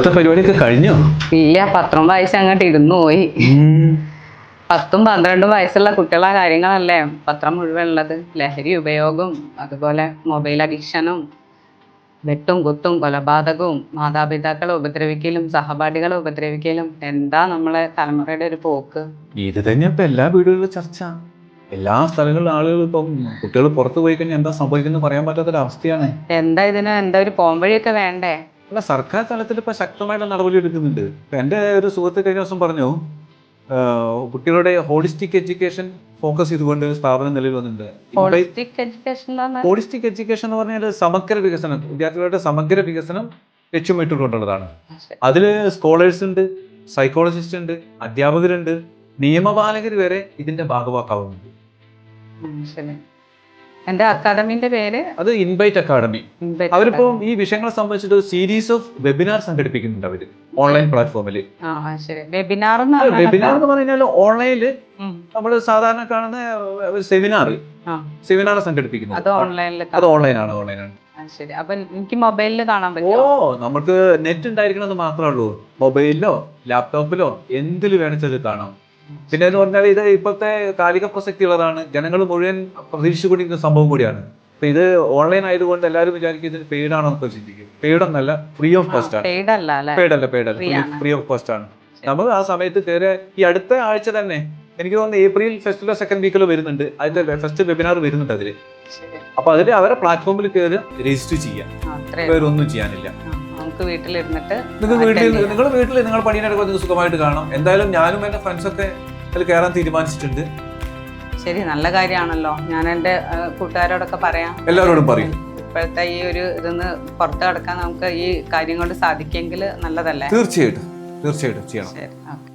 വീട്ടിലത്തെ പരിപാടിയൊക്കെ കഴിഞ്ഞോ? ഇല്ല പത്രം വായിച്ച് അങ്ങോട്ട് ഇരുന്നു പോയി. പത്തും പന്ത്രണ്ടും വയസ്സുള്ള കുട്ടികളെ കാര്യങ്ങളല്ലേ? പത്രം മുഴുവൻ ഉള്ളത്. ലഹരി ഉപയോഗം അതുപോലെ മൊബൈൽ അഡിക്ഷനും വെട്ടും കുത്തും കൊലപാതകവും മാതാപിതാക്കളെ ഉപദ്രവിക്കലും സഹപാഠികളെ ഉപദ്രവിക്കലും എന്താ നമ്മളെ തലമുറയുടെ ഒരു പോക്ക്? ഇത് തന്നെ ഇപ്പൊ എല്ലാ വീടുകളിലും ചർച്ച. എല്ലാ സ്ഥലങ്ങളിലും ആളുകൾ ഇപ്പം കുട്ടികൾ പുറത്തു പോയി കഴിഞ്ഞാൽ എന്താ സംഭവിക്കുന്നത് പറയാൻ പറ്റാത്തൊരു അവസ്ഥയാണ് എന്താ ഇതിന് എന്താ ഒരു പോംവഴിയൊക്കെ വേണ്ടേ? അല്ല സർക്കാർ തലത്തിൽ ഇപ്പോൾ ശക്തമായിട്ടുള്ള നടപടി എടുക്കുന്നുണ്ട്. ഇപ്പം എന്റെ ഒരു സുഹൃത്ത് കഴിഞ്ഞ ദിവസം പറഞ്ഞു കുട്ടികളുടെ ഹോളിസ്റ്റിക് എഡ്യൂക്കേഷൻ ഫോക്കസ് ചെയ്തുകൊണ്ട് സ്ഥാപനം നിലവിൽ വന്നിട്ടുണ്ട്. ഹോളിസ്റ്റിക് എഡ്യൂക്കേഷൻ എന്ന് പറഞ്ഞാൽ സമഗ്ര വികസനം വിദ്യാർത്ഥികളുടെ സമഗ്ര വികസനം ലക്ഷ്യമിട്ടുകൊണ്ടുള്ളതാണ്. അതിൽ സ്കോളേഴ്സ് ഉണ്ട് സൈക്കോളജിസ്റ്റ് ഉണ്ട് അധ്യാപകരുണ്ട് നിയമപാലകർ വരെ ഇതിന്റെ ഭാഗവാക്കാവുന്നുണ്ട്. എന്റെ അക്കാദമിന്റെ പേര് അത് ഇൻവൈറ്റ് അക്കാദമി അവരിപ്പോ ഈ വിഷയങ്ങളെ സംബന്ധിച്ചിട്ട് സീരീസ് ഓഫ് വെബിനാർ സംഘടിപ്പിക്കുന്നുണ്ട് അവർ ഓൺലൈൻ പ്ലാറ്റ്ഫോമിൽ വെബിനാർ വെബിനാർ എന്ന് പറഞ്ഞാൽ ഓൺലൈനിൽ നമ്മൾ സാധാരണ കാണുന്ന സെമിനാർ സെമിനാർ സംഘടിപ്പിക്കുന്നു അത് ഓൺലൈനിൽ അത് ഓൺലൈനാണ് ഓൺലൈനാണ് ശരി. അപ്പൊ എനിക്ക് മൊബൈലിൽ കാണാൻ ഓ പറ്റുമോ നമുക്ക് നെറ്റ് ഉണ്ടായിരിക്കണമെന്ന് മാത്രമേ ഉള്ളൂ. മൊബൈലിലോ ലാപ്ടോപ്പിലോ എന്തിൽ വേണിച്ചത് കാണാം. പിന്നെ എന്ന് പറഞ്ഞാൽ ഇത് ഇപ്പോഴത്തെ കാലിക പ്രസക്തി ഉള്ളതാണ്. ജനങ്ങൾ മുഴുവൻ പ്രതീക്ഷിച്ചുകൊണ്ടിരിക്കുന്ന സംഭവം കൂടിയാണ്. അപ്പൊ ഇത് ഓൺലൈൻ ആയതുകൊണ്ട് എല്ലാവരും വിചാരിക്കും ഇതിന് പെയ്ഡ് ആണോ എന്ന് ചിന്തിക്കും പെയ്ഡ് ഒന്നല്ല ഫ്രീ ഓഫ് കോസ്റ്റ് ആണ് പെയ്ഡ് അല്ല പെയ്ഡ് അല്ല ഫ്രീ ഓഫ് കോസ്റ്റ് ആണ്. നമ്മൾ ആ സമയത്ത് കയറിയ ഈ അടുത്ത ആഴ്ച തന്നെ എനിക്ക് തോന്നുന്നു ഏപ്രിൽ ഫെസ്റ്റിലോ സെക്കൻഡ് വീക്കിലോ വരുന്നുണ്ട്. അതിന്റെ ഫസ്റ്റ് വെബിനാർ വരുന്നുണ്ട് അതിൽ. അപ്പൊ അതിൽ അവരെ പ്ലാറ്റ്ഫോമിൽ കയറി രജിസ്റ്റർ ചെയ്യാം. അത്രേ വേറെ ഒന്നും ചെയ്യാനില്ല. നമുക്ക് വീട്ടിലിരുന്നിട്ട് നിങ്ങൾ വീട്ടിൽ നിങ്ങൾ വീട്ടിൽ നിങ്ങൾ നിങ്ങൾക്ക് സുഖമായിട്ട് കാണാം. എന്തായാലും ഞാനും എന്റെ ഫ്രണ്ട്സ് ഒക്കെ അതിൽ കയറാൻ തീരുമാനിച്ചിട്ടുണ്ട്. ശരി നല്ല കാര്യമാണല്ലോ. ഞാൻ എന്റെ കൂട്ടുകാരോടൊക്കെ പറയാം. എല്ലാവരോടും പറയും. ഇപ്പോഴത്തെ ഈ ഒരു ഇതൊന്ന് പുറത്ത് കിടക്കാൻ നമുക്ക് ഈ കാര്യം കൊണ്ട് സാധിക്കെങ്കിൽ നല്ലതല്ലേ? തീർച്ചയായിട്ടും. തീർച്ചയായിട്ടും ചെയ്യണം. ശരി ഓക്കെ.